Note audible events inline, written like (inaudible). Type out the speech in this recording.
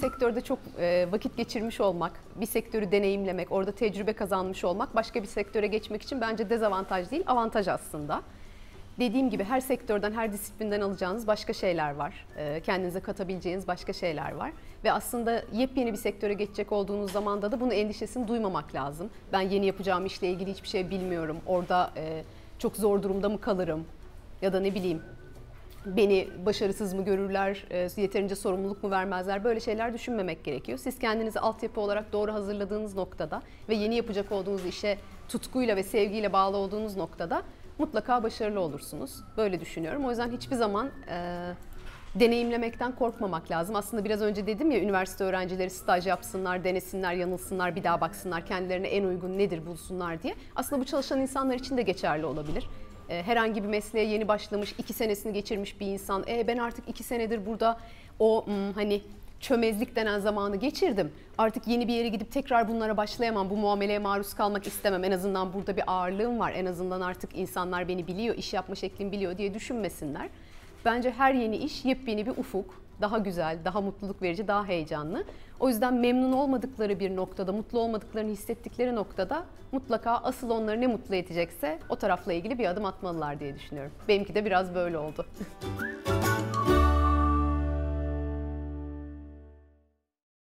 sektörde çok e, vakit geçirmiş olmak, bir sektörü deneyimlemek, orada tecrübe kazanmış olmak başka bir sektöre geçmek için bence dezavantaj değil, avantaj aslında. Dediğim gibi her sektörden, her disiplinden alacağınız başka şeyler var. E, kendinize katabileceğiniz başka şeyler var. Ve aslında yepyeni bir sektöre geçecek olduğunuz zamanda da bunu endişesini duymamak lazım. Ben yeni yapacağım işle ilgili hiçbir şey bilmiyorum. Orada e, çok zor durumda mı kalırım? Ya da ne bileyim beni başarısız mı görürler, e, yeterince sorumluluk mu vermezler böyle şeyler düşünmemek gerekiyor. Siz kendinizi altyapı olarak doğru hazırladığınız noktada ve yeni yapacak olduğunuz işe tutkuyla ve sevgiyle bağlı olduğunuz noktada mutlaka başarılı olursunuz. Böyle düşünüyorum. O yüzden hiçbir zaman e, deneyimlemekten korkmamak lazım. Aslında biraz önce dedim ya üniversite öğrencileri staj yapsınlar, denesinler, yanılsınlar, bir daha baksınlar, kendilerine en uygun nedir bulsunlar diye. Aslında bu çalışan insanlar için de geçerli olabilir. E, herhangi bir mesleğe yeni başlamış, iki senesini geçirmiş bir insan, e, ben artık iki senedir burada o hmm, hani çömezlik denen zamanı geçirdim. Artık yeni bir yere gidip tekrar bunlara başlayamam. Bu muameleye maruz kalmak istemem. En azından burada bir ağırlığım var. En azından artık insanlar beni biliyor, iş yapma şeklimi biliyor diye düşünmesinler. Bence her yeni iş yepyeni bir ufuk. Daha güzel, daha mutluluk verici, daha heyecanlı. O yüzden memnun olmadıkları bir noktada, mutlu olmadıklarını hissettikleri noktada mutlaka asıl onları ne mutlu edecekse o tarafla ilgili bir adım atmalılar diye düşünüyorum. Benimki de biraz böyle oldu. (laughs)